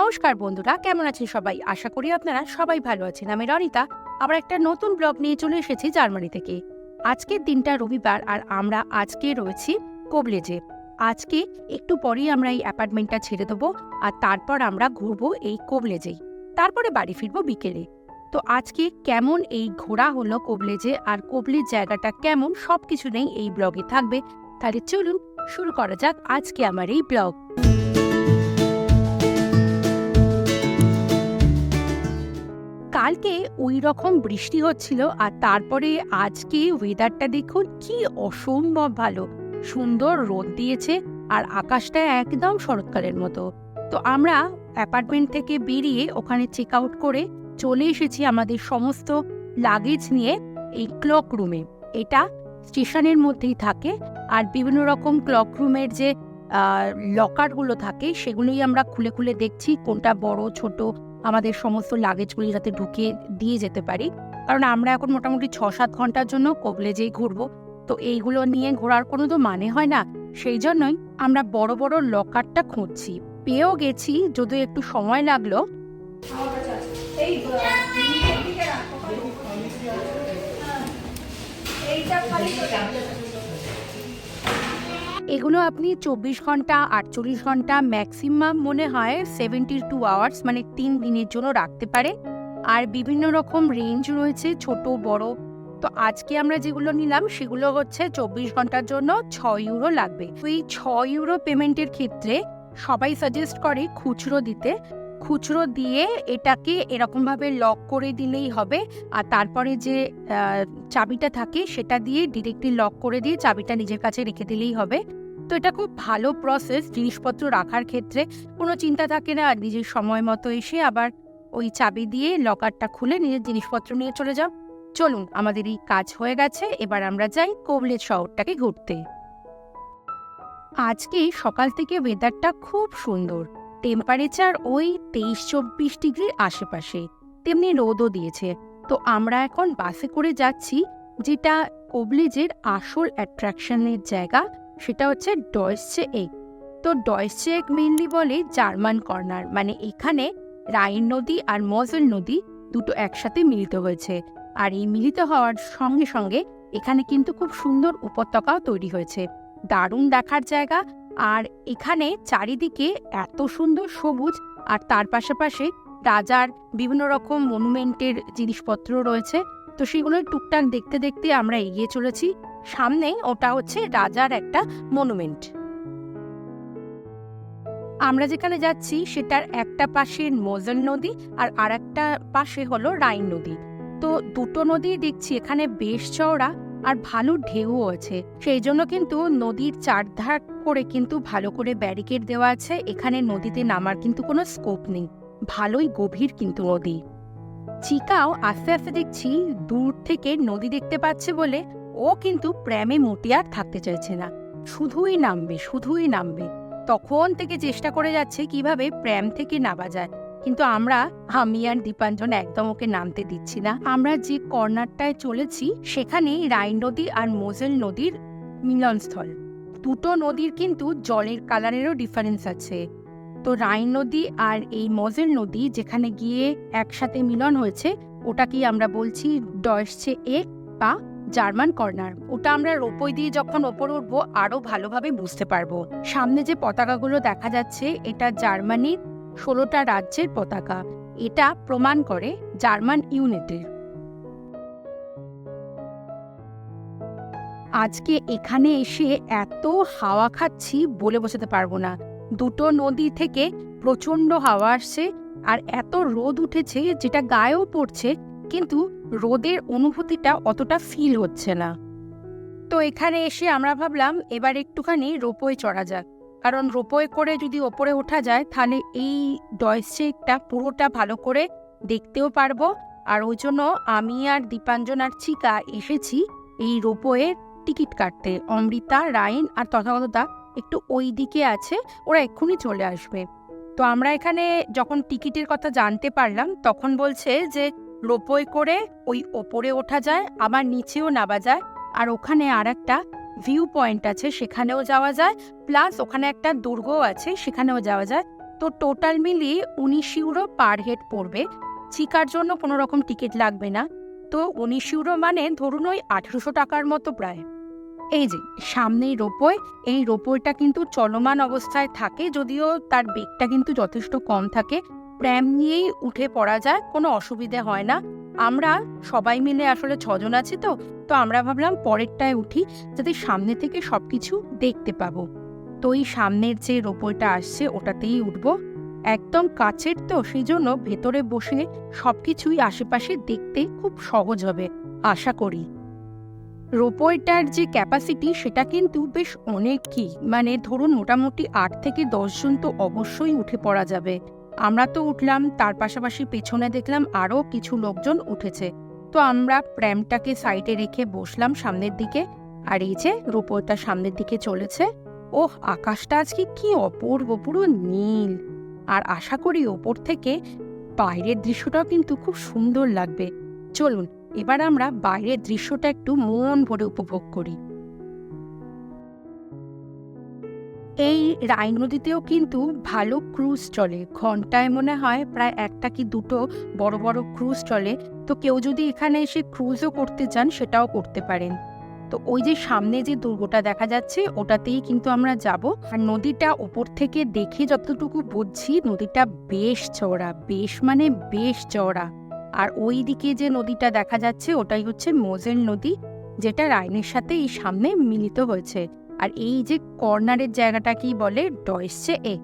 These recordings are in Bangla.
নমস্কার বন্ধুরা, কেমন আছেন সবাই? আশা করি আপনারা সবাই ভালো আছেন। আমি রনিতা, আবার একটা নতুন ব্লগ নিয়ে চলে এসেছি জার্মানি থেকে। আজকের দিনটা রবিবার আর আমরা আজকে রয়েছি কোবলেজে। আজকে একটু পরেই আমরা এই অ্যাপার্টমেন্টটা ছেড়ে দেবো আর তারপর আমরা ঘুরবো এই কোবলেজেই। তারপরে বাড়ি ফিরবো বিকেলে। তো আজকে কেমন এই ঘোরা হলো কোবলেজে আর কোবলেজ জায়গাটা কেমন সব কিছু নেই এই ব্লগে থাকবে। তাহলে চলুন, শুরু করা যাক আজকে আমার এই ব্লগ। কালকে ওই রকম বৃষ্টি হচ্ছিল আর তারপরে আজকে ওয়েদারটা দেখুন কি অসম্ভব ভালো। সুন্দর রোদ দিয়েছে আর আকাশটা একদম শরৎকালের মতো। তো আমরা অ্যাপার্টমেন্ট থেকে বেরিয়ে ওখানে চেক আউট করে চলে এসেছি আমাদের সমস্ত লাগেজ নিয়ে এই ক্লক রুমে এটা স্টেশনের মধ্যেই থাকে আর বিভিন্ন রকম ক্লক রুমের যে লকারগুলো থাকে সেগুলোই আমরা খুলে খুলে দেখছি কোনটা বড়, ছোট আমাদের সমস্ত লাগেজগুলি যাতে ঢুকিয়ে দিয়ে যেতে পারি। কারণ আমরা এখন মোটামুটি ছ সাত ঘণ্টার জন্য কবলেজেই ঘুরবো। তো এইগুলো নিয়ে ঘোরার কোনো তো মানে হয় না। সেই জন্যই আমরা বড় বড় লকারটা খুঁজছি। পেয়েও গেছি, যদিও একটু সময় লাগল। এগুলো আপনি চব্বিশ ঘণ্টা, আটচল্লিশ ঘণ্টা ম্যাক্সিমাম মনে হয় সেভেন্টি টু আওয়ার্স মানে তিন দিনের জন্য রাখতে পারে আর বিভিন্ন রকম রেঞ্জ রয়েছে, ছোট, বড়। তো আজকে আমরা যেগুলো নিলাম, সেগুলো হচ্ছে চব্বিশ ঘণ্টার জন্য ছ ইউরো লাগবে। তো এই ছ ইউরো পেমেন্টের ক্ষেত্রে সবাই সাজেস্ট করে খুচরো দিতে। খুচরো দিয়ে এটাকে এরকমভাবে লক করে দিলেই হবে। আর তারপরে যে চাবিটা থাকে সেটা দিয়ে ডিরেক্টলি লক করে দিয়ে চাবিটা নিজের কাছে রেখে দিলেই হবে। তো এটা খুব ভালো প্রসেস জিনিসপত্র রাখার ক্ষেত্রে। কোনো চিন্তা থাকে না, নিজের সময় মতো এসে আবার ওই চাবি দিয়ে লকারটা খুলে নিজের জিনিসপত্র নিয়ে চলে যাও। চলুন, আমাদের এই কাজ হয়ে গেছে। এবার আমরা যাই কোবলেজ শহরটাকে ঘুরতে। আজকে সকাল থেকে ওয়েদারটা খুব সুন্দর। টেম্পারেচার ওই তেইশ চব্বিশ ডিগ্রির আশেপাশে। তেমনি রোদও দিয়েছে। তো আমরা এখন বাসে করে যাচ্ছি, যেটা কোবলেজের আসল অ্যাট্রাকশনের জায়গা, সেটা হচ্ছে ডয়েসচে এগ তো ডয়েসচে এগ মেনলি বলে জার্মান কর্নার মানে এখানে রাইন নদী আর মজেল নদী দুটো একসাথে মিলিত হয়েছে। আর এই মিলিত হওয়ার সঙ্গে সঙ্গে এখানে কিন্তু খুব সুন্দর উপত্যকাও তৈরি হয়েছে। দারুণ দেখার জায়গা আর এখানে চারিদিকে এত সুন্দর সবুজ আর তার পাশাপাশি রাজার বিভিন্ন রকম মনুমেন্টের জিনিসপত্র রয়েছে। তো সেগুলো টুকটাক দেখতে দেখতে আমরা এগিয়ে চলেছি। সামনে ওটা হচ্ছে রাজার একটা মনুমেন্ট। আমরা যেখানে যাচ্ছি সেটার একটা পাশে মোজেল নদী আর আর একটা পাশে হলো রাইন নদী। তো দুটো নদী দেখছি, এখানে বেশ চওড়া আর ভালো ঢেউ আছে। সেই জন্য কিন্তু নদীর চারধার করে কিন্তু ভালো করে ব্যারিকেড দেওয়া আছে। এখানে নদীতে নামার কিন্তু কোনো স্কোপ নেই। ভালোই গভীর কিন্তু নদী। চিকাও আস্তে আস্তে দেখছি দূর থেকে নদী দেখতে পাচ্ছে বলে ও কিন্তু প্রেমে মোটে আর থাকতে চাইছে না। শুধুই নামবে শুধুই নামবে। তখন থেকে চেষ্টা করে যাচ্ছে কীভাবে প্রেম থেকে নামা যায়। কিন্তু আমরা, আমি আর দীপাঞ্জন একদম ওকে নামতে দিচ্ছি না। আমরা যে কর্নারটায় চলেছি, সেখানেই রাইন নদী আর মোজেল নদীর মিলনস্থল। দুটো নদীর কিন্তু জলের কালারেরও ডিফারেন্স আছে। তো রাইন নদী আর এই মজেল নদী যেখানে গিয়ে একসাথে মিলন হয়েছে, ওটাকেই আমরা বলছি ডয়েসছে এক বা জার্মান কর্নার ওটা আমরা রোপই দিয়ে যখন ওপর উঠবো আরও ভালোভাবে বুঝতে পারব। সামনে যে পতাকাগুলো দেখা যাচ্ছে, এটা জার্মানির ষোলোটা রাজ্যের পতাকা। এটা প্রমাণ করে জার্মান ইউনিটের। আজকে এখানে এসে এত হাওয়া খাচ্ছি বলে বোঝাতে পারব না। দুটো নদী থেকে প্রচণ্ড হাওয়া আসছে আর এত রোদ উঠেছে যেটা গায়েও পড়ছে, কিন্তু রোদের অনুভূতিটা অতটা ফিল হচ্ছে না। তো এখানে এসে আমরা ভাবলাম এবার একটুখানি রোপওয়ে চড়া যাক। কারণ রোপওয়ে করে যদি ওপরে ওঠা যায়, তাহলে এই ডয়েসেকটা পুরোটা ভালো করে দেখতেও পারব। আর ওই জন্য আমি আর দীপাঞ্জন আর চিকা এসেছি এই রোপওয়ের টিকিট কাটতে। অমৃতা রায়ন আর তথাগতদা একটু ওই দিকে আছে, ওরা এক্ষুনি চলে আসবে। তো আমরা এখানে যখন টিকিটের কথা জানতে পারলাম, তখন বলছে যে রোপওয়ে করে ওই ওপরে ওঠা যায়, আবার নিচেও নামা যায়, আর ওখানে আর একটা ভিউ পয়েন্ট আছে, সেখানেও যাওয়া যায়, প্লাস ওখানে একটা দুর্গও আছে, সেখানেও যাওয়া যায়। তো টোটাল মিলিয়ে উনিশ ইউরো পার হেড পড়বে। চিকার জন্য কোনো রকম টিকিট লাগবে না। তো উনিশ ইউরো মানে ধরুন ওই আঠেরোশো টাকার মতো প্রায়। এই যে, সামনেই রোপওয়ে, এই রোপওয়েটা কিন্তু চলমান অবস্থায় থাকে, যদিও তার বেগটা কিন্তু যথেষ্ট কম থাকে। প্র্যাম নিয়েই উঠে পড়া যায়, কোনো অসুবিধে হয় না। আমরা সবাই মিলে আসলে ছজন আছি তো তো আমরা ভাবলাম পরেরটায় উঠি, যাতে সামনে থেকে সব কিছু দেখতে পাবো। তো এই সামনের যে রোপওয়েটা আসছে, ওটাতেই উঠবো। একদম কাছের তো সেই জন্য ভেতরে বসে সবকিছুই আশেপাশে দেখতে খুব সহজ হবে, আশা করি। রোপওয়েটার যে ক্যাপাসিটি সেটা কিন্তু বেশ অনেকই মানে ধরুন মোটামুটি আট থেকে দশজন তো অবশ্যই উঠে পড়া যাবে। আমরা তো উঠলাম, তার পাশাপাশি পেছনে দেখলাম আরও কিছু লোকজন উঠেছে। তো আমরা প্র্যামটাকে সাইডে রেখে বসলাম সামনের দিকে, আর এই যে রোপওয়েটা সামনের দিকে চলেছে, ওহ, আকাশটা আজকে কি অপূর্ব, পুরো নীল। আর আশা করি ওপর থেকে বাইরের দৃশ্যটাও কিন্তু খুব সুন্দর লাগবে। চলুন, এবার আমরা বাইরের দৃশ্যটা একটু মন ভরে উপভোগ করি। এই রাইন নদীতেও কিন্তু ভালো ক্রুজ চলে। ঘন্টায় মনে হয় প্রায় একটা কি দুটো বড় বড় ক্রুজ চলে। তো কেউ যদি এখানে এসে ক্রুজও করতে চান, সেটাও করতে পারেন। তো ওই যে সামনে যে দুর্গটা দেখা যাচ্ছে, ওটাতেই কিন্তু আমরা যাব। আর নদীটা ওপর থেকে দেখে যতটুকু বুঝছি, নদীটা বেশ চওড়া, বেশ মানে বেশ চওড়া। আর ওই দিকে যে নদীটা দেখা যাচ্ছে, ওটাই হচ্ছে মোজেল নদী, যেটা রাইনের সাথে এই সামনে মিলিত হয়েছে। আর এই যে কর্নারের জায়গাটাকেই বলে ডয়েসছে এ।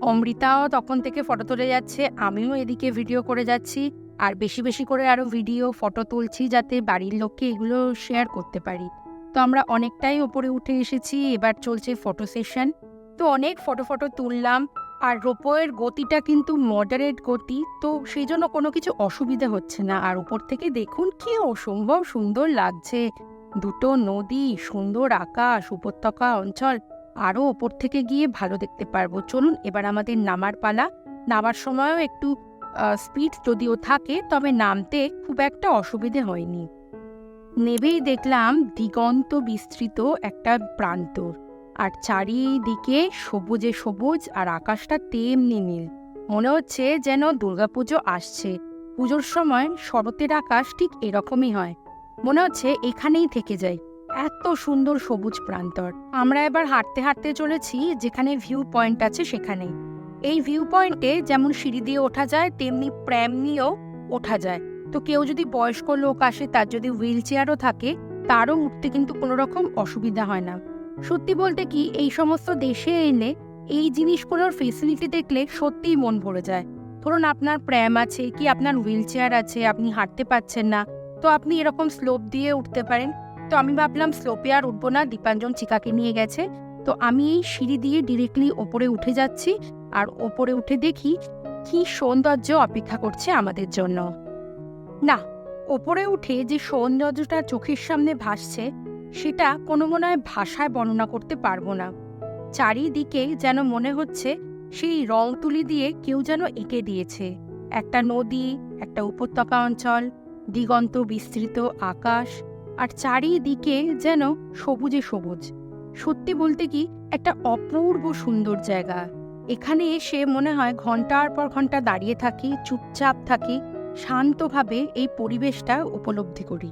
অমৃতাও তখন থেকে ফটো তুলে যাচ্ছে, আমিও এদিকে ভিডিও করে যাচ্ছি। আর বেশি বেশি করে আরও ভিডিও ফটো তুলছি যাতে বাড়ির লোককে এগুলো শেয়ার করতে পারি। তো আমরা অনেকটাই ওপরে উঠে এসেছি, এবার চলছে ফটো সেশন তো অনেক ফটো ফটো তুললাম, আর রোপোয়ের গতিটা কিন্তু মডারেট গতি, তো সেই জন্য কোনো কিছু অসুবিধা হচ্ছে না। আর উপর থেকে দেখুন কি অসম্ভব সুন্দর লাগছে। দুটো নদী, সুন্দর আকাশ, উপত্যকা অঞ্চল আরও ওপর থেকে গিয়ে ভালো দেখতে পারব। চলুন এবার আমাদের নামার পালা। নামার সময়ও একটু স্পিড যদিও থাকে, তবে নামতে খুব একটা অসুবিধে হয়নি। নেবেই দেখলাম দিগন্ত বিস্তৃত একটা প্রান্তর আর চারিদিকে সবুজে সবুজ আর আকাশটা তেমনি নীল। মনে হচ্ছে যেন দুর্গাপুজো আসছে। পুজোর সময় শরতের আকাশ ঠিক এরকমই হয়। মনে হচ্ছে এখানেই থেকে যাই। এত সুন্দর সবুজ প্রান্তর। আমরা এবার হাঁটতে হাঁটতে চলেছি যেখানে ভিউ পয়েন্ট আছে সেখানে এই ভিউ পয়েন্টে যেমন সিঁড়ি দিয়ে ওঠা যায়, তেমনি প্র্যাম নিয়েও ওঠা যায়। তো কেউ যদি বয়স্ক লোক আসে, তার যদি হুইল চেয়ারও থাকে, তারও উঠতে কিন্তু কোনো রকম অসুবিধা হয় না। সত্যি বলতে কি, এই সমস্ত দেশে এলে এই জিনিসগুলোর ফেসিলিটি দেখলে সত্যিই মন ভরে যায়। ধরুন আপনার প্র্যাম আছে কি, আপনার হুইল চেয়ার আছে, আপনি হাঁটতে পাচ্ছেন না, তো আপনি এরকম স্লোপ দিয়ে উঠতে পারেন। তো আমি ভাবলাম স্লোপে আর উঠবো না, দীপাঞ্জন চিকাকে নিয়ে গেছে। তো আমি এই সিঁড়ি দিয়ে ডিরেক্টলি ওপরে উঠে যাচ্ছি আর ওপরে উঠে দেখি কি সৌন্দর্য অপেক্ষা করছে আমাদের জন্য। না, ওপরে উঠে যে সৌন্দর্যটা চোখের সামনে ভাসছে, সেটা কোনো মনে হয় ভাষায় বর্ণনা করতে পারব না। চারিদিকে যেন মনে হচ্ছে সেই রং তুলি দিয়ে কেউ যেন এঁকে দিয়েছে। একটা নদী, একটা উপত্যকা অঞ্চল, দিগন্ত বিস্তৃত আকাশ, আর চারিদিকে যেন সবুজে সবুজ। সত্যি বলতে কি, একটা অপূর্ব সুন্দর জায়গা। এখানে এসে মনে হয় ঘণ্টার পর ঘণ্টা দাঁড়িয়ে থাকি, চুপচাপ থাকি, শান্তভাবে এই পরিবেশটা উপলব্ধি করি।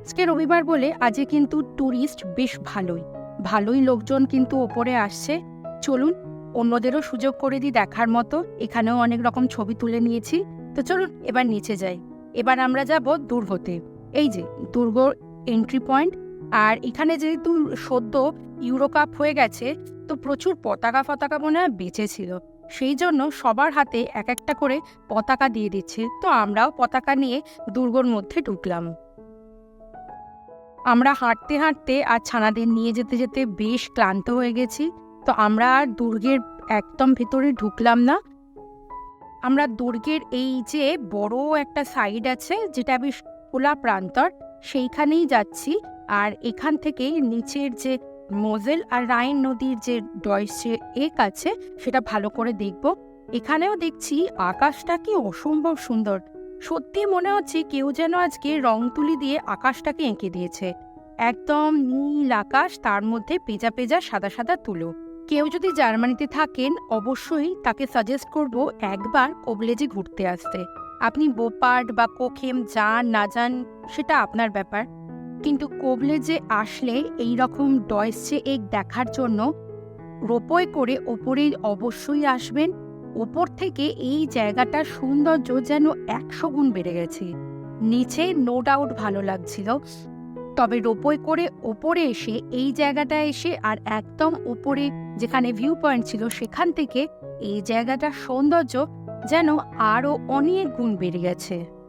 আজকে রবিবার বলে আজকে কিন্তু ট্যুরিস্ট বেশ ভালোই। ভালোই লোকজন কিন্তু ওপরে আসছে। চলুন, অন্যদেরও সুযোগ করে দিই দেখার মতো। এখানেও অনেক রকম ছবি তুলে নিয়েছি। তো চলুন, এবার নিচে যাই। এবার আমরা যাব দুর্গতে। এই যে, দুর্গ এন্ট্রি পয়েন্ট আর এখানে যেহেতু সদ্য ইউরো কাপ হয়ে গেছে তো প্রচুর পতাকা ফতাকা মনে হয় বেঁচে ছিল সেই জন্য সবার হাতে এক একটা করে পতাকা দিয়ে দিচ্ছে। তো আমরাও পতাকা নিয়ে দুর্গর মধ্যে ঢুকলাম। আমরা হাঁটতে হাঁটতে আর ছানাদের নিয়ে যেতে যেতে বেশ ক্লান্ত হয়ে গেছি। তো আমরা আর দুর্গের একদম ভেতরে ঢুকলাম না। আমরা দুর্গের এই যে বড় একটা সাইড আছে, যেটা বেশ খোলা প্রান্তর, সেইখানেই যাচ্ছি। আর এখান থেকে নিচের যে মোজেল আর রাইন নদীর যে ডয়সে এক আছে, সেটা ভালো করে দেখব। এখানেও দেখছি আকাশটা কি অসম্ভব সুন্দর। সত্যি মনে হচ্ছে কেউ যেন আজকে রং তুলি দিয়ে আকাশটাকে এঁকে দিয়েছে। একদম নীল আকাশ, তার মধ্যে পেজা পেজা সাদা সাদা তুলো। কেউ যদি জার্মানিতে থাকেন, অবশ্যই তাকে সাজেস্ট করব একবার কোবলেজে ঘুরতে আসতে। আপনি বোপার্ড বা কোখেম যান, না যান, সেটা আপনার ব্যাপার। কিন্তু কোবলেজে আসলে এই রকম ডয়েসে এক দেখার জন্য রোপওয়ে করে ওপরে অবশ্যই আসবেন। ওপর থেকে এই জায়গাটার সৌন্দর্য যেন একশো গুণ বেড়ে গেছে। নিচে নো ডাউট ভালো লাগছিল। তবে রোপওয়ে করে ওপরে এসে এই জায়গাটা এসে আর একদম উপরে যেখানে ভিউ পয়েন্ট ছিল সেখান থেকে এই জায়গাটার সৌন্দর্য যেন আরও অনেক গুণ বেড়ে গেছে।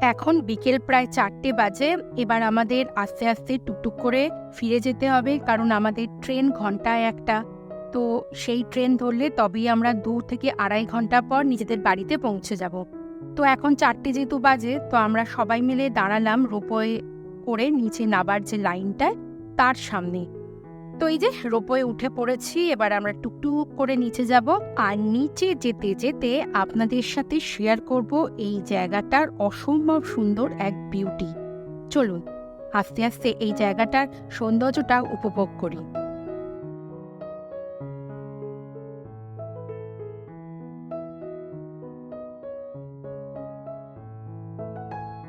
এখন বিকেল প্রায় চারটে বাজে, এবার আমাদের আস্তে আস্তে টুকটুক করে ফিরে যেতে হবে, কারণ আমাদের ট্রেন ঘন্টায় একটা। তো সেই ট্রেন ধরলে তবেই আমরা দু থেকে আড়াই ঘণ্টা পর নিজেদের বাড়িতে পৌঁছে যাব। তো এখন চারটে যেহেতু বাজে, তো আমরা সবাই মিলে দাঁড়ালাম রোপওয়ে করে নিচে নাবার যে লাইনটায় তার সামনে। তো এই যে রোপওয়ে উঠে পড়েছি, এবার আমরা টুকটুক করে নিচে যাব। আর নিচে যেতে যেতে আপনাদের সাথে শেয়ার করব এই জায়গাটার অসম্ভব সুন্দর এক বিউটি চলুন, আস্তে আস্তে এই জায়গাটার সৌন্দর্যটা উপভোগ করি।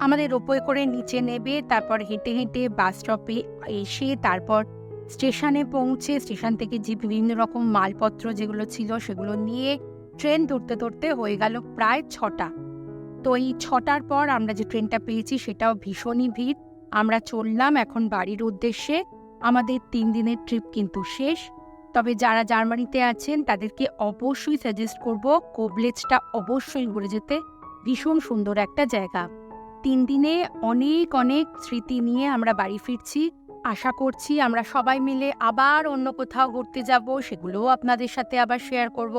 আমাদের রোপওয়ে করে নিচে নেবে, তারপর হেঁটে হেঁটে বাস স্টপে এসে তারপর স্টেশনে পৌঁছে, স্টেশন থেকে যে বিভিন্ন রকম মালপত্র যেগুলো ছিল সেগুলো নিয়ে ট্রেন ধরতে ধরতে হয়ে গেল প্রায় ছটা। তো এই ছটার পর আমরা যে ট্রেনটা পেয়েছি সেটাও ভীষণই ভিড়। আমরা চললাম এখন বাড়ির উদ্দেশ্যে। আমাদের তিন দিনের ট্রিপ কিন্তু শেষ। তবে যারা জার্মানিতে আছেন তাদেরকে অবশ্যই সাজেস্ট করব কোবলেজটা অবশ্যই ঘুরে যেতে। ভীষণ সুন্দর একটা জায়গা। তিন দিনে অনেক অনেক স্মৃতি নিয়ে আমরা বাড়ি ফিরছি। আশা করছি আমরা সবাই মিলে আবার অন্য কোথাও ঘুরতে যাব, সেগুলোও আপনাদের সাথে আবার শেয়ার করব।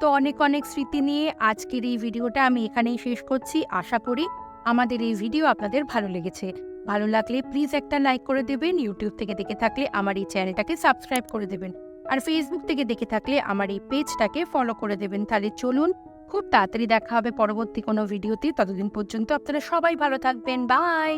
তো অনেক অনেক স্মৃতি নিয়ে আজকের এই ভিডিওটা আমি এখানেই শেষ করছি। আশা করি আমাদের এই ভিডিও আপনাদের ভালো লেগেছে। ভালো লাগলে প্লিজ একটা লাইক করে দেবেন ইউটিউব থেকে দেখে থাকলে আমার এই চ্যানেলটাকে সাবস্ক্রাইব করে দেবেন। আর ফেসবুক থেকে দেখে থাকলে আমার এই পেজটাকে ফলো করে দেবেন। তাহলে চলুন খুব তাড়াতাড়ি দেখা হবে পরবর্তী কোনো ভিডিওতে। ততদিন পর্যন্ত আপনারা সবাই ভালো থাকবেন। বাই